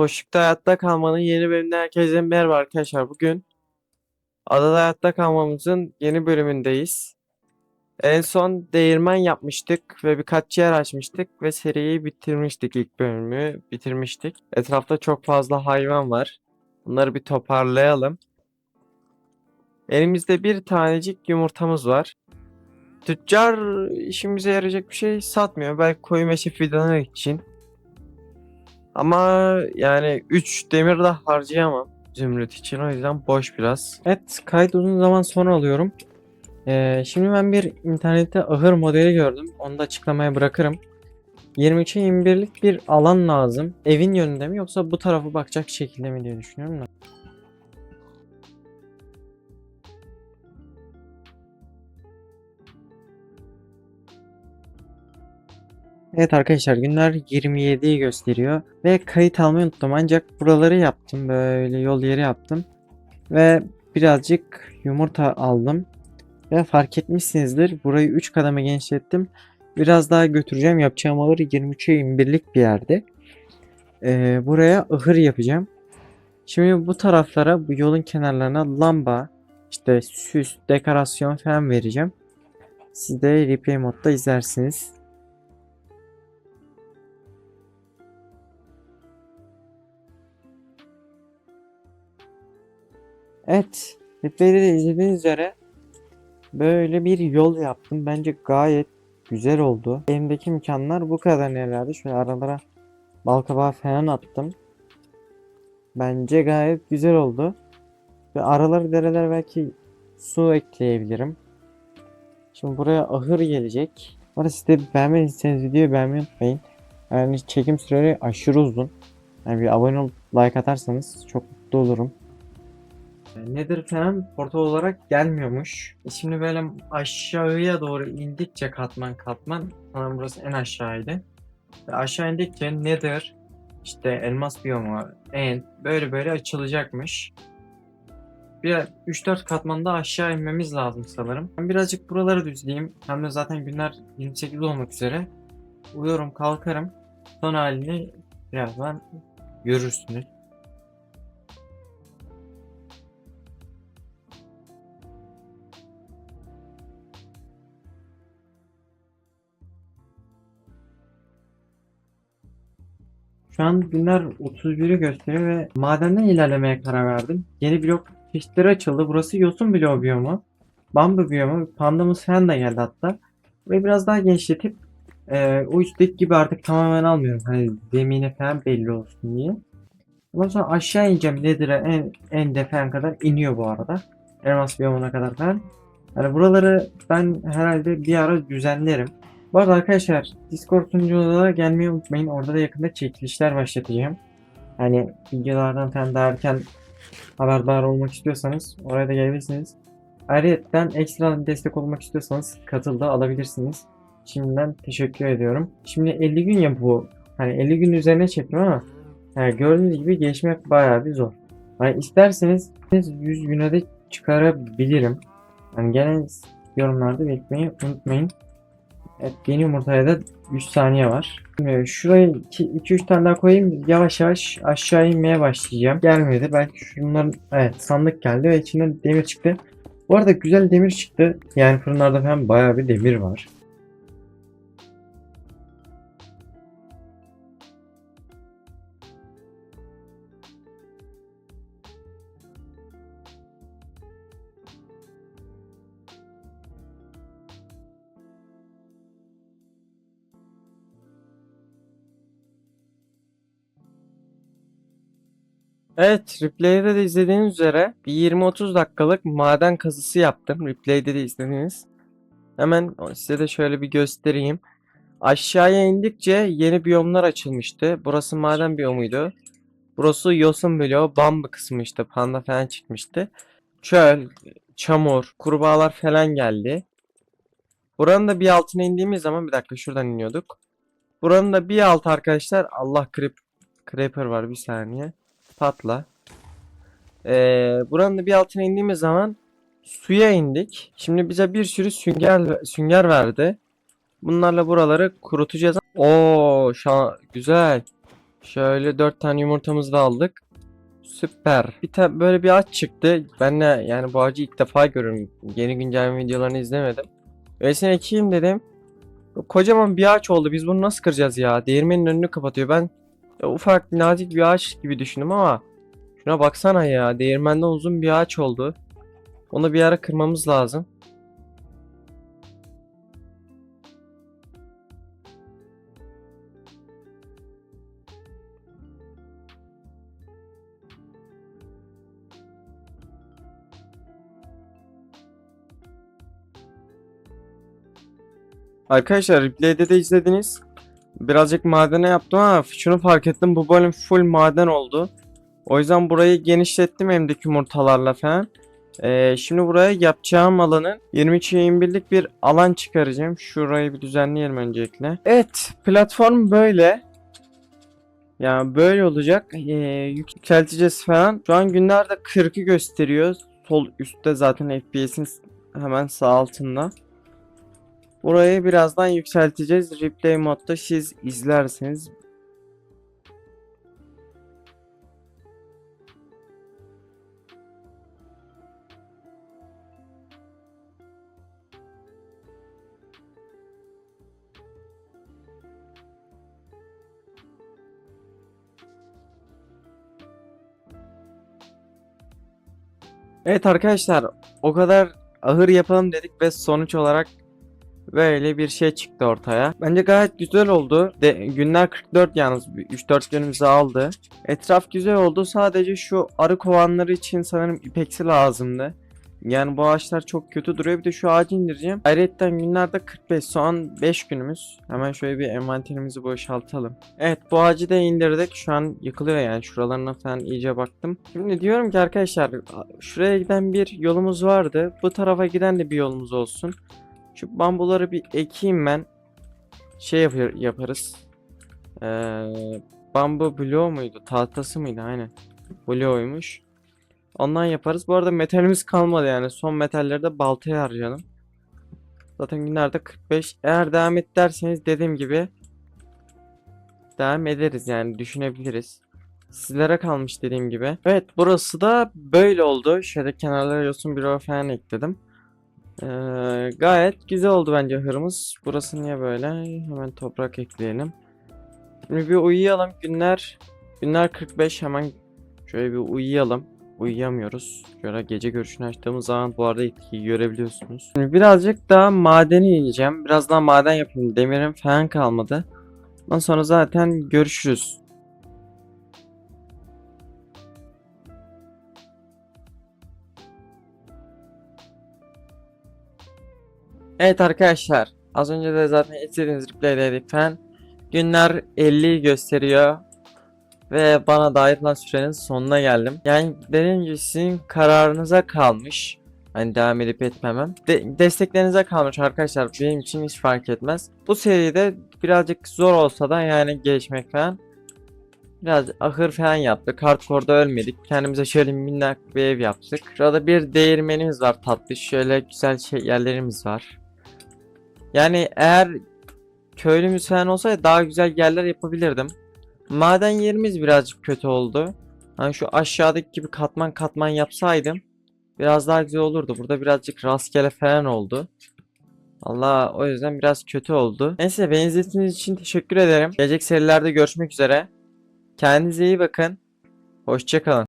Boşlukta hayatta kalmanın yeni bölümüne herkese merhaba arkadaşlar. Bugün adada hayatta kalmamızın yeni bölümündeyiz. En son değirmen yapmıştık ve birkaç yer açmıştık ve seriyi bitirmiştik ilk bölümü bitirmiştik. Etrafta çok fazla hayvan var. Bunları bir toparlayalım. Elimizde bir tanecik yumurtamız var. Tüccar işimize yarayacak bir şey satmıyor. Belki koyu meşe fidanı için. Ama yani 3 demir de harcayamam zümrüt için. O yüzden boş biraz. Evet kayıt uzun zaman sonra alıyorum. Ee, şimdi ben bir internette ahır modeli gördüm. Onu da açıklamaya bırakırım. 23'e 21'lik bir alan lazım. Evin yönünde mi yoksa bu tarafa bakacak şekilde mi diye düşünüyorum da. Evet arkadaşlar günler 27'yi gösteriyor ve kayıt almayı unuttum. Ancak buraları yaptım böyle yol yeri yaptım ve birazcık yumurta aldım. Ve fark etmişsinizdir burayı 3 kademe genişlettim. Biraz daha götüreceğim yapacağım ahır 23'e 21'lik bir yerde. Ee, buraya ahır yapacağım. Şimdi bu taraflara bu yolun kenarlarına lamba işte süs dekorasyon falan vereceğim. Siz de replay modda izlersiniz Evet, replay'de de izlediğiniz üzere böyle bir yol yaptım. Bence gayet güzel oldu. Elimdeki imkanlar bu kadar herhalde. Şöyle aralara balkabağı falan attım. Bence gayet güzel oldu. Ve araları dereler belki su ekleyebilirim. Şimdi buraya ahır gelecek. Bu arada siz de beğenmediyseniz videoyu beğenmeyi unutmayın. Yani çekim süreleri aşırı uzun. Yani bir abone olup like atarsanız çok mutlu olurum. Nedir falan portal olarak gelmiyormuş. E Şimdi böyle aşağıya doğru indikçe katman katman sanırım burası en aşağıydı. Ve aşağı indikçe Nether işte elmas biyomu, end böyle böyle açılacakmış. Bir 3-4 katmanda aşağı inmemiz lazım sanırım. Ben birazcık buraları düzleyeyim. Hem de zaten günler 28 olmak üzere. Uyuyorum kalkarım. Son halini birazdan görürsünüz. Şu an günler 31'i gösteriyor ve madenden ilerlemeye karar verdim. Yeni blok çeşitleri açıldı. Burası yosun bloğu biyomu. Bambu biyomu. Pandamız falan da geldi hatta. Ve biraz daha genişletip e, o üstteki gibi artık tamamen almıyorum. Hani zemine falan belli olsun diye. Ondan sonra aşağı ineceğim. Nedir'e en, en defen kadar iniyor bu arada. Elmas biyomuna kadar falan. Yani buraları ben herhalde bir ara düzenlerim. Bu arada arkadaşlar Discord sunuculara gelmeyi unutmayın. Orada da yakında çekilişler başlatacağım. Hani videolardan falan daha haberdar olmak istiyorsanız oraya da gelebilirsiniz. Ayrıca ekstra destek olmak istiyorsanız katıl da alabilirsiniz. Şimdiden teşekkür ediyorum. Şimdi 50 gün ya bu. Hani 50 gün üzerine çektim ama yani gördüğünüz gibi geçmek bayağı bir zor. Hani isterseniz 100 güne de çıkarabilirim. Hani gelen yorumlarda beklemeyi unutmayın. Evet yeni yumurtaya da 3 saniye var. Şuraya 2-3 tane daha koyayım. Yavaş yavaş aşağı inmeye başlayacağım. Gelmedi. Belki şunların evet sandık geldi ve içinden demir çıktı. Bu arada güzel demir çıktı. Yani fırınlarda falan bayağı bir demir var. Evet, replay'de de izlediğiniz üzere bir 20-30 dakikalık maden kazısı yaptım. Replay'de de izlediniz. Hemen size de şöyle bir göstereyim. Aşağıya indikçe yeni biyomlar açılmıştı. Burası maden biyomuydu. Burası yosun bloğu, bambu kısmı işte panda falan çıkmıştı. Çöl, çamur, kurbağalar falan geldi. Buranın da bir altına indiğimiz zaman bir dakika şuradan iniyorduk. Buranın da bir altı arkadaşlar Allah creep, creeper var bir saniye patla. Ee, buranın da bir altına indiğimiz zaman suya indik. Şimdi bize bir sürü sünger sünger verdi. Bunlarla buraları kurutacağız. Oo, şa güzel. Şöyle 4 tane yumurtamızı da aldık. Süper. Bir tane böyle bir ağaç çıktı. Ben de yani bu ağacı ilk defa görüyorum. Yeni güncelleme videolarını izlemedim. Öylesine ekeyim dedim. Kocaman bir ağaç oldu. Biz bunu nasıl kıracağız ya? Değirmenin önünü kapatıyor. Ben e, ufak nazik bir ağaç gibi düşündüm ama şuna baksana ya. Değirmende uzun bir ağaç oldu. Onu bir ara kırmamız lazım. Arkadaşlar replay'de de izlediniz. Birazcık madene yaptım ama şunu fark ettim bu bölüm full maden oldu. O yüzden burayı genişlettim emdeki yumurtalarla falan. Ee, şimdi buraya yapacağım alanın 23'e 21'lik bir alan çıkaracağım. Şurayı bir düzenleyelim öncelikle. Evet platform böyle. Yani böyle olacak. Ee, yükselteceğiz falan. Şu an günlerde 40'ı gösteriyor. Sol üstte zaten FPS'in hemen sağ altında. Burayı birazdan yükselteceğiz. Replay modda siz izlerseniz. Evet arkadaşlar o kadar ahır yapalım dedik ve sonuç olarak Böyle bir şey çıktı ortaya. Bence gayet güzel oldu. De, günler 44 yalnız 3-4 günümüzü aldı. Etraf güzel oldu. Sadece şu arı kovanları için sanırım ipeksi lazımdı. Yani bu ağaçlar çok kötü duruyor. Bir de şu ağacı indireceğim. Ayrıca günlerde 45 son 5 günümüz. Hemen şöyle bir envanterimizi boşaltalım. Evet bu ağacı da indirdik. Şu an yıkılıyor yani. Şuralarına falan iyice baktım. Şimdi diyorum ki arkadaşlar şuraya giden bir yolumuz vardı. Bu tarafa giden de bir yolumuz olsun. Şu bambuları bir ekeyim ben. Şey yapar, yaparız. Ee, bambu bloğu muydu? Tahtası mıydı? Aynen. Bloğuymuş. Ondan yaparız. Bu arada metalimiz kalmadı yani. Son metalleri de baltaya harcayalım. Zaten günlerde 45. Eğer devam et derseniz dediğim gibi devam ederiz yani düşünebiliriz. Sizlere kalmış dediğim gibi. Evet burası da böyle oldu. Şöyle kenarlara yosun bloğu falan ekledim. Ee, gayet güzel oldu bence hırımız. Burası niye böyle? Hemen toprak ekleyelim. Şimdi bir uyuyalım. Günler günler 45 hemen şöyle bir uyuyalım. Uyuyamıyoruz. Şöyle gece görüşünü açtığımız zaman bu arada etkiyi görebiliyorsunuz. Şimdi birazcık daha madeni ineceğim. Biraz daha maden yapayım. Demirim falan kalmadı. Ondan sonra zaten görüşürüz. Evet arkadaşlar. Az önce de zaten istediğiniz replay'deydik falan. Günler 50 gösteriyor. Ve bana da ayrılan sürenin sonuna geldim. Yani dediğim gibi sizin kararınıza kalmış. Hani devam edip etmemem. De- desteklerinize kalmış arkadaşlar. Benim için hiç fark etmez. Bu seride birazcık zor olsa da yani gelişmek falan. Biraz ahır falan yaptık. Hardcore'da ölmedik. Kendimize şöyle minnak bir ev yaptık. Şurada bir değirmenimiz var tatlı. Şöyle güzel şey yerlerimiz var. Yani eğer köylümüz falan olsaydı daha güzel yerler yapabilirdim. Maden yerimiz birazcık kötü oldu. Hani şu aşağıdaki gibi katman katman yapsaydım biraz daha güzel olurdu. Burada birazcık rastgele falan oldu. Allah o yüzden biraz kötü oldu. Neyse beni izlediğiniz için teşekkür ederim. Gelecek serilerde görüşmek üzere. Kendinize iyi bakın. Hoşçakalın.